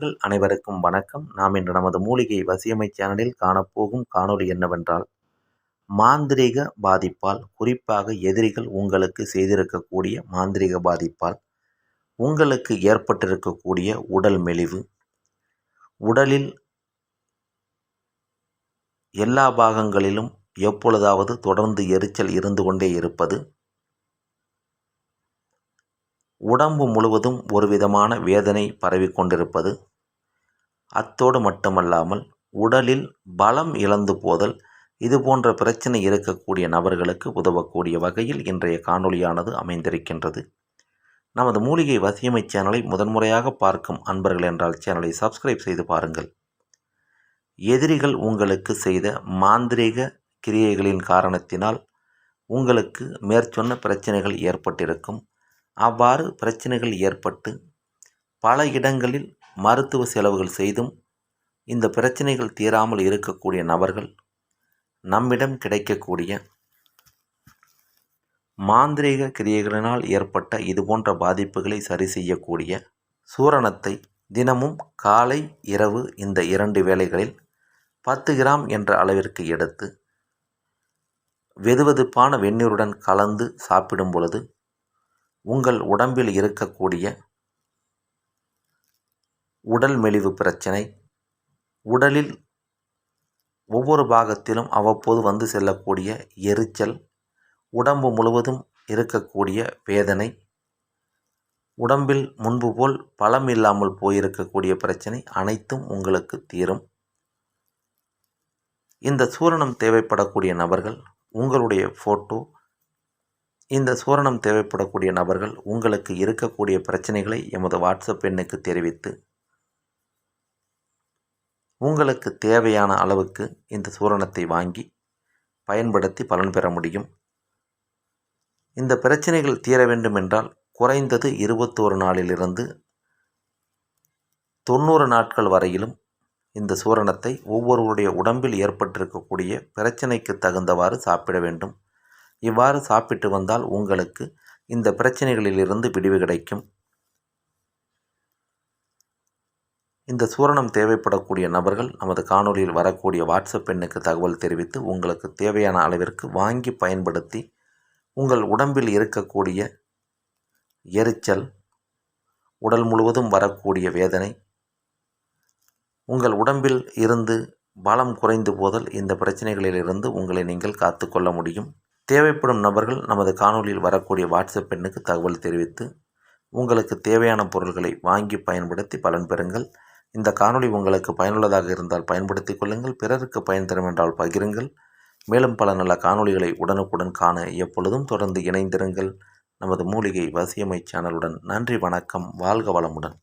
அனைவருக்கும் வணக்கம். நாம் இன்று நமது மூலிகை வசியமை சேனலில் காணப்போகும் காணொளி என்னவென்றால் மாந்திரீக பாதிப்பால் குறிப்பாக எதிரிகள் உங்களுக்கு செய்திருக்கக்கூடிய மாந்திரீக பாதிப்பால் உங்களுக்கு ஏற்பட்டிருக்கக்கூடிய உடல் மெலிவு உடலில் எல்லா பாகங்களிலும் எப்பொழுதாவது தொடர்ந்து எரிச்சல் இருந்து கொண்டே இருப்பது உடம்பு முழுவதும் ஒரு விதமான வேதனை பரவி கொண்டிருப்பது அத்தோடு மட்டுமல்லாமல் உடலில் பலம் இழந்து போதல் இது போன்ற பிரச்சனை இருக்கக்கூடிய நபர்களுக்கு உதவக்கூடிய வகையில் இன்றைய காணொளியானது அமைந்திருக்கின்றது. நமது மூலிகை வசியமை சேனலை முதன்முறையாக பார்க்கும் அன்பர்கள் என்றால் சேனலை சப்ஸ்கிரைப் செய்து பாருங்கள். எதிரிகள் உங்களுக்கு செய்த மாந்திரீக கிரியைகளின் காரணத்தினால் உங்களுக்கு மேற்சொன்ன பிரச்சனைகள் ஏற்பட்டிருக்கும். அவ்வாறு பிரச்சனைகள் ஏற்பட்டு பல இடங்களில் மருத்துவ செலவுகள் செய்தும் இந்த பிரச்சனைகள் தீராமல் இருக்கக்கூடிய நபர்கள் நம்மிடம் கிடைக்கக்கூடிய மாந்திரீக கிரியைகளினால் ஏற்பட்ட இதுபோன்ற பாதிப்புகளை சரி செய்யக்கூடிய சூரணத்தை தினமும் காலை இரவு இந்த இரண்டு வேளைகளில் பத்து கிராம் என்ற அளவிற்கு எடுத்து வெதுவெதுப்பான வெந்நீருடன் கலந்து சாப்பிடும் பொழுது உங்கள் உடம்பில் இருக்கக்கூடிய உடல் மெலிவு பிரச்சனை உடலில் ஒவ்வொரு பாகத்திலும் அவ்வப்போது வந்து செல்லக்கூடிய எரிச்சல் உடம்பு முழுவதும் இருக்கக்கூடிய வேதனை உடம்பில் முன்பு போல் பலம் இல்லாமல் போயிருக்கக்கூடிய பிரச்சனை அனைத்தும் உங்களுக்கு தீரும். இந்த சூரணம் தேவைப்படக்கூடிய நபர்கள் உங்களுடைய ஃபோட்டோ இந்த சூரணம் தேவைப்படக்கூடிய நபர்கள் உங்களுக்கு இருக்கக்கூடிய பிரச்சனைகளை எமது வாட்ஸ்அப் எண்ணுக்கு தெரிவித்து உங்களுக்கு தேவையான அளவுக்கு இந்த சூரணத்தை வாங்கி பயன்படுத்தி பலன் பெற முடியும். இந்த பிரச்சனைகள் தீர வேண்டுமென்றால் குறைந்தது இருபத்தோரு நாளிலிருந்து தொண்ணூறு நாட்கள் வரையிலும் இந்த சூரணத்தை ஒவ்வொருவருடைய உடம்பில் ஏற்பட்டிருக்கக்கூடிய பிரச்சனைக்கு தகுந்தவாறு சாப்பிட வேண்டும். இவ்வாறு சாப்பிட்டு வந்தால் உங்களுக்கு இந்த பிரச்சனைகளிலிருந்து விடிவு கிடைக்கும். இந்த சூரணம் தேவைப்படக்கூடிய நபர்கள் நமது காணொலியில் வரக்கூடிய வாட்ஸ்அப் எண்ணுக்கு தகவல் தெரிவித்து உங்களுக்கு தேவையான அளவிற்கு வாங்கி பயன்படுத்தி உங்கள் உடம்பில் இருக்கக்கூடிய எரிச்சல் உடல் முழுவதும் வரக்கூடிய வேதனை உங்கள் உடம்பில் இருந்து பலம் குறைந்து போதல் இந்த பிரச்சனைகளிலிருந்து உங்களை நீங்கள் காத்து கொள்ள முடியும். தேவைப்படும் நபர்கள் நமது காணொலியில் வரக்கூடிய வாட்ஸ்அப் எண்ணுக்கு தகவல் தெரிவித்து உங்களுக்கு தேவையான பொருள்களை வாங்கி பயன்படுத்தி பலன் பெறுங்கள். இந்த காணொளி உங்களுக்கு பயனுள்ளதாக இருந்தால் பயன்படுத்திக் கொள்ளுங்கள். பிறருக்கு பயன் தரும் என்றால் பகிருங்கள். மேலும் பல நல்ல காணொளிகளை உடனுக்குடன் காண எப்பொழுதும் தொடர்ந்து இணைந்திருங்கள். நமது மூலிகை வசியமை சேனலுடன் நன்றி வணக்கம் வாழ்க வளமுடன்.